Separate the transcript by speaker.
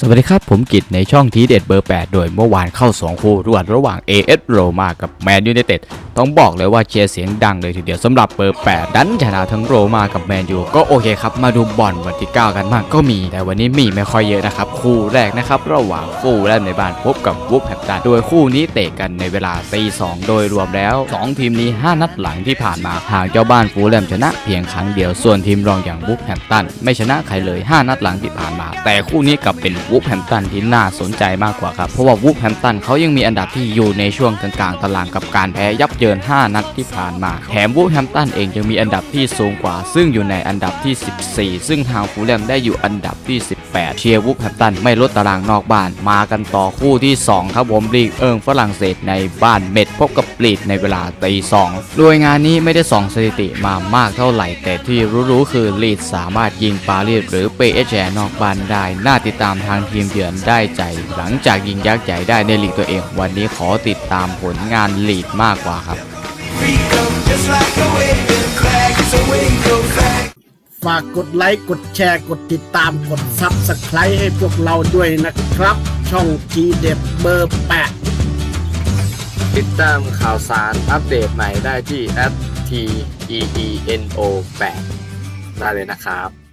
Speaker 1: สวัสดีครับ ผมกิตในช่องทีเด็ดเบอร์ 8 โดยเมื่อวานเข้า 2 คู่รวดระหว่าง AS Roma กับแมนยูไนเต็ดต้องบอกเลยว่าเชียร์เสียงดังเลยทีเดียวสำหรับเบอร์ 8 ดันชนะทั้งโรมากับแมนยูก็โอเคครับ มาดูบอลวันที่ 9 กันมากก็มีแต่วันนี้มีไม่ค่อยเยอะนะครับคู่แรกนะครับระหว่างฟูแลมในบ้านพบกับวูฟแฮมป์ตันโดยคู่นี้เตะกันในเวลาตี2โดยรวมแล้ว 2 ทีมนี้ 5 นัดหลังที่ผ่านมาหากเจ้าบ้านฟูแลมชนะเพียงครั้งเดียวส่วนทีมรองอย่างวูฟแฮมตันไม่ชนะใครเลย 5 นัดหลังที่ผ่านมา แต่คู่นี้กลับเป็นวูฟแฮมตันที่น่าสนใจมากกว่าครับเพราะว่าวูฟแฮมตันเขายังมีอันดับที่อยู่ในช่วงกลางๆตารางกับการแพ้ยับเยิน 5 นัดที่ผ่านมาแถมวูฟแฮมตันเองยังมีอันดับที่สูงกว่า ซึ่งอยู่ในอันดับที่ 14 ซึ่งทางฟูแลมได้อยู่อันดับที่ 18 เชียร์วูฟแฮมป์ตันไม่ลดตารางนอกบ้านมากันต่อคู่ที่ 2 ครับผมลีกเอิงฝรั่งเศสในบ้านเม็ดพบกับปลีดในเวลาตีสองโดยงานนี้ไม่ได้ส่องสถิติมามากเท่าไหร่ แต่ที่รู้ๆคือลีดสามารถยิงปารีสหรือเปเอชแนอกบ้านได้ น่าติดตามทางทีมเยือนได้ใจ หลังจากยิงยักษ์ใหญ่ได้ในลีกตัวเอง วันนี้ขอติดตามผลงานลีดมากกว่าครับ
Speaker 2: ฝากกดไลค์ กดแชร์ กดติดตาม กดซับสไครต์ให้พวกเราด้วยนะครับ ช่องทีเด็ดเบอร์แปด
Speaker 1: ติดตามข่าวสารอัปเดตใหม่ได้ที่ t e e n o 8ได้เลยนะครับ